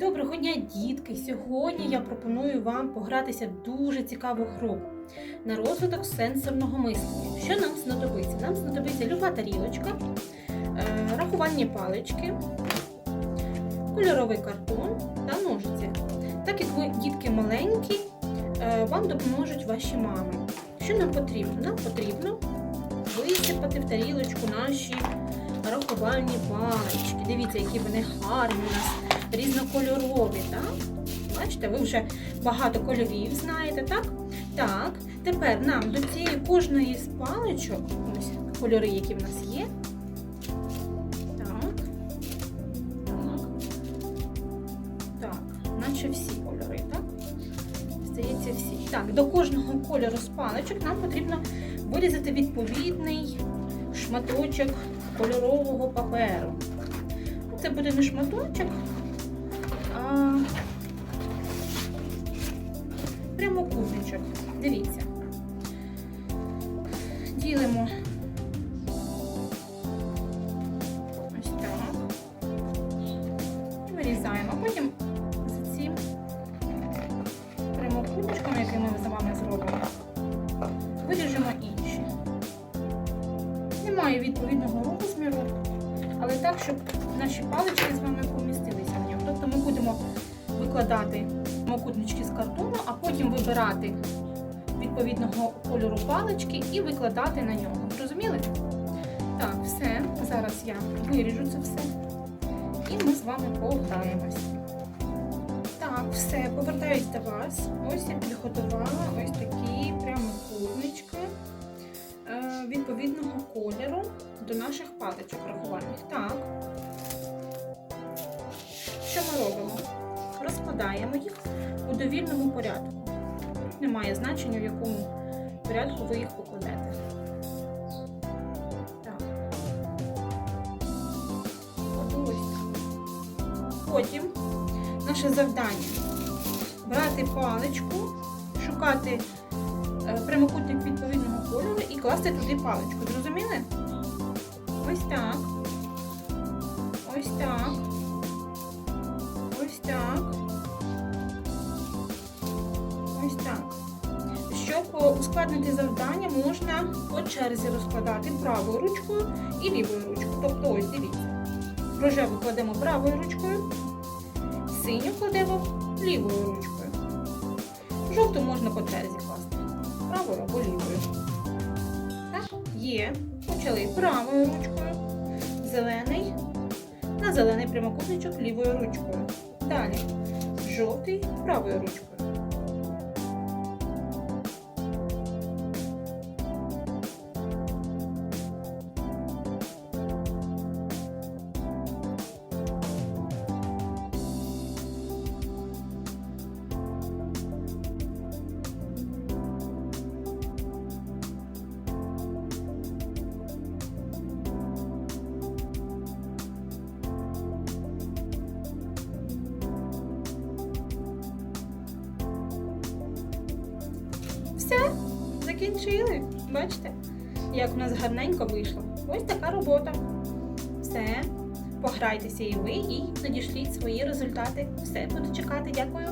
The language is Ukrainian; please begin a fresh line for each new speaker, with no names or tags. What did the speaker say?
Доброго дня, дітки! Сьогодні я пропоную вам погратися в дуже цікаву гру на розвиток сенсорного мислення. Що нам знадобиться? Нам знадобиться люба тарілочка, е, рахувальні палички, кольоровий картон та ножиці. Так як ви дітки маленькі, е, вам допоможуть ваші мами. Що нам потрібно? Нам потрібно висипати в тарілочку наші рахувальні палички. Дивіться, які вони гарні у нас різнокольорові, так? Бачите, ви вже багато кольорів знаєте, так? Так, тепер нам до цієї кожної з паличок, ось кольори, які в нас є. Так. Так. Так, наче всі кольори, так? Здається, всі. Так, до кожного кольору з паличок нам потрібно вирізати відповідний шматочок кольорового паперу. Це буде не шматочок, а прямокутничок. Дивіться. Ділимо ось так. І вирізаємо. Потім за цим прямокутничком, який ми з вами зробимо, виріжемо інші. Немає відповідного розміру, але так, щоб наші палички з вами помістилися в ньому. Тобто ми будемо викладати прямокутнички з картону, а потім вибирати відповідного кольору палички і викладати на нього. Зрозуміли? Так, все. Зараз я виріжу це все. І ми з вами пограємось. Так, все, повертаюсь до вас. Ось я підготувала ось такі прямокутнички відповідного кольору до наших паличок рахувальних. Так. Що ми робимо? Розкладаємо їх у довільному порядку. Тут немає значення, в якому порядку ви їх покладете. Потім наше завдання брати паличку, шукати прямокутник відповідного кольору і класти туди паличку. Зрозуміли? Ось так. Ось так. Ось так. Ось так. Щоб ускладнити завдання, можна по черзі розкладати правою ручкою і лівою ручкою. Тобто, ось дивіться. Рожеву кладемо правою ручкою, синю кладемо лівою ручкою. Жовту можна по черзі класти. Правою або лівою. Так, є. Почали правою ручкою. Зелений. На зелений прямокутничок лівою ручкою. Далі. Жовтий правою ручкою. Все, закінчили. Бачите, як у нас гарненько вийшло. Ось така робота. Все. Пограйтеся і ви, і надішліть свої результати. Все, буду чекати. Дякую.